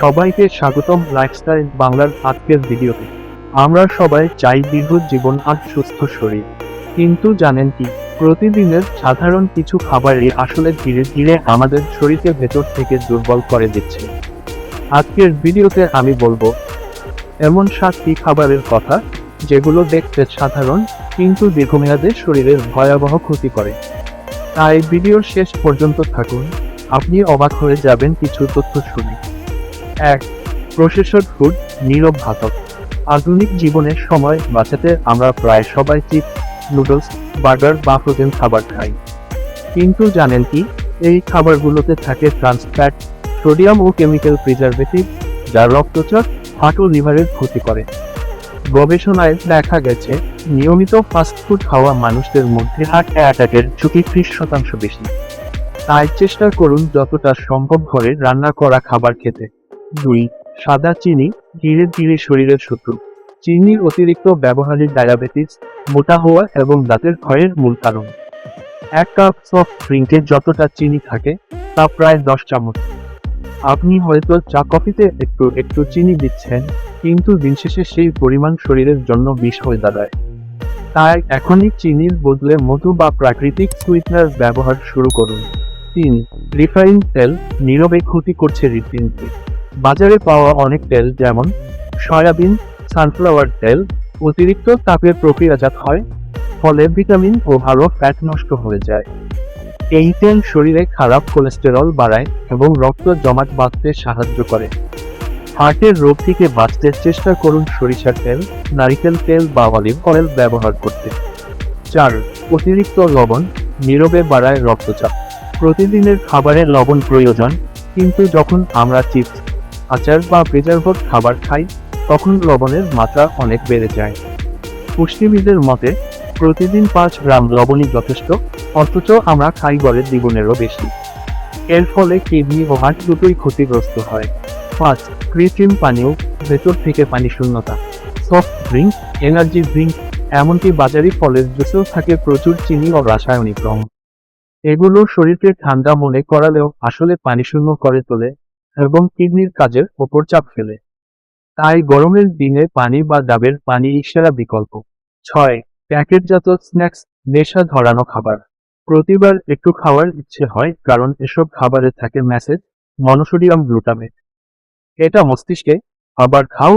সবাইকে স্বাগতম লাইফস্টাইল বাংলার আজকের ভিডিওতে। আমরা সবাই চাই দীর্ঘ জীবন আর সুস্থ শরীর। কিন্তু জানেন কি, প্রতিদিনের সাধারণ কিছু খাবারই আসলে ধীরে ধীরে আমাদের শরীরকে ভেতর থেকে দুর্বল করে দিচ্ছে। আজকের ভিডিওতে আমি বলব, এমন সাতটি খাবারের কথা, যেগুলো দেখতে সাধারণ, কিন্তু দীর্ঘমেয়াদে শরীরের ভয়াবহ ক্ষতি করে। তাই ভিডিওর শেষ পর্যন্ত থাকুন। আপনি অবাক হয়ে যাবেন কিছু তথ্য শুনে। এক প্রসেসর ফুড নীরব ঘাতক। আধুনিক জীবনের সময় বাঁচাতে আমরা প্রায় সবাই চিপ, নুডলস, বার্গার বা ফ্রোজেন খাবার খাই। কিন্তু জানেন কি? এই খাবারগুলোতে থাকে ট্রান্স ফ্যাট সোডিয়াম ও কেমিক্যাল প্রিজারভেটিভ যা রক্তচাপ হার্ট ও লিভারের ক্ষতি করে। গবেষণায় দেখা গেছে, নিয়মিত ফাস্টফুড খাওয়া মানুষদের মধ্যে হার্ট অ্যাটাকের ঝুঁকি ত্রিশ শতাংশ বেশি। তাই চেষ্টা করুন যতটা সম্ভব ঘরে রান্না করা খাবার খেতে। দুই, সাদা চিনি ধীরে ধীরে শরীরের শত্রু। চিনির অতিরিক্ত ব্যবহারের ডায়াবেটিস মোটা হওয়া এবং দাঁতের ক্ষয়ের মূল কারণ। এক কাপ সফট ড্রিঙ্কে যতটা চিনি থাকে, তা প্রায় দশ চামচ। আপনি হয়তো চা কফিতে একটু একটু চিনি দিচ্ছেন, কিন্তু দিন শেষে সেই পরিমাণ শরীরের জন্য বিষ হয়ে দাঁড়ায়। তাই এখনই চিনির বদলে মধু বা প্রাকৃতিক সুইটনার ব্যবহার শুরু করুন। তিন রিফাইন তেল নীরবে ক্ষতি করছে হৃদপিণ্ডকে বাজারে পাওয়া অনেক তেল যেমন সয়াবিন সানফ্লাওয়ার তেল, অতিরিক্ত তাপের প্রক্রিয়াজাত হয়, ফলে ভিটামিন ও ভালো ফ্যাট নষ্ট হয়ে যায়। এই তেল শরীরে খারাপ কোলেস্টেরল বাড়ায় এবং রক্ত জমাট বাঁধতে সাহায্য করে। হার্টের রোগ থেকে বাঁচতে চেষ্টা করুন সরিষার তেল, নারিকেল তেল বা অলিভ অয়েল ব্যবহার করতে। চার, অতিরিক্ত লবণ, নীরবে বাড়ায় রক্তচাপ। প্রতিদিনের খাবারে লবণ প্রয়োজন, কিন্তু যখন আমরা চিপস আচার বা প্রিজার্ভড খাবার খাই, তখন লবণের মাত্রা অনেক বেড়ে যায়। পুষ্টিবিদের মতে, প্রতিদিন পাঁচ গ্রাম লবণই যথেষ্ট, অথচ আমরা খাই গড়ের দ্বিগুণেরও বেশি। এর ফলে কিডনি ও হার্ট দুটোই ক্ষতিগ্রস্ত হয়। পাঁচ, কৃত্রিম পানীয়, ভেতর থেকে পানি শূন্যতা। সফট ড্রিঙ্ক এনার্জি ড্রিঙ্ক এমনকি বাজারি ফলের জুসেও থাকে প্রচুর চিনি ও রাসায়নিক রং। এগুলো শরীরকে ঠান্ডা মনে করালেও আসলে পানি শূন্য করে তোলে এবং কিডনির কাজের ওপর চাপ ফেলে। তাই গরমের দিনে পানি বা ডাবের পানি সেরা বিকল্প। ছয়, প্যাকেটজাত স্ন্যাক্স, নেশা ধরানো খাবার। প্রতিবার একটু খাওয়ার ইচ্ছে হয় কারণ এসব খাবারে থাকে মেসেজ মনোসোডিয়াম গ্লুটামেট। এটা মস্তিষ্কে আবার খাও,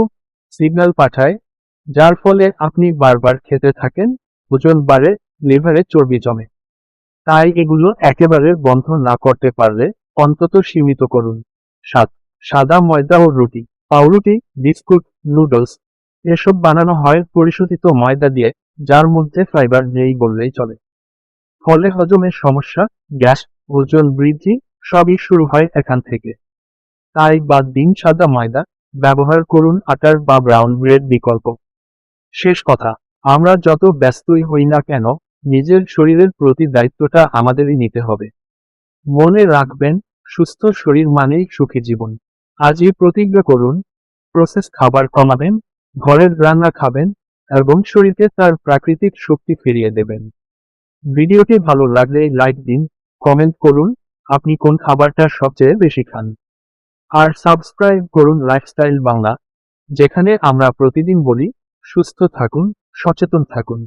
সিগন্যাল পাঠায়, যার ফলে আপনি বারবার খেতে থাকেন, ওজন বাড়ে, লিভারে চর্বি জমে। তাই এগুলো একেবারে বন্ধ না করতে পারলে অন্তত সীমিত করুন। সাত সাদা ময়দা ও রুটি, পাউরুটি, বিস্কুট, নুডলস, এসব বানানো হয় পরিশোধিত ময়দা দিয়ে, যার মধ্যে ফাইবার নেই বললেই চলে। ফলে হজমের সমস্যা, গ্যাস, ওজন বৃদ্ধি সবই শুরু হয় এখান থেকে। তাই বাদ দিন সাদা ময়দা, ব্যবহার করুন আটার বা ব্রাউন ব্রেড বিকল্প। শেষ কথা, আমরা যত ব্যস্তই হই না কেন, নিজের শরীরের প্রতি দায়িত্বটা আমাদেরই নিতে হবে। মনে রাখবেন সুস্থ শরীর মানেই সুখী জীবন। আজই প্রতিজ্ঞা করুন প্রসেস খাবার কমাবেন, ঘরের রান্না খাবেন এবং শরীরকে তার প্রাকৃতিক শক্তি ফিরিয়ে দেবেন। ভিডিওটি ভালো লাগলে লাইক দিন কমেন্ট করুন, আপনি কোন খাবারটা সবচেয়ে বেশি খান। আর সাবস্ক্রাইব করুন লাইফস্টাইল বাংলা যেখানে আমরা প্রতিদিন বলি, সুস্থ থাকুন, সচেতন থাকুন।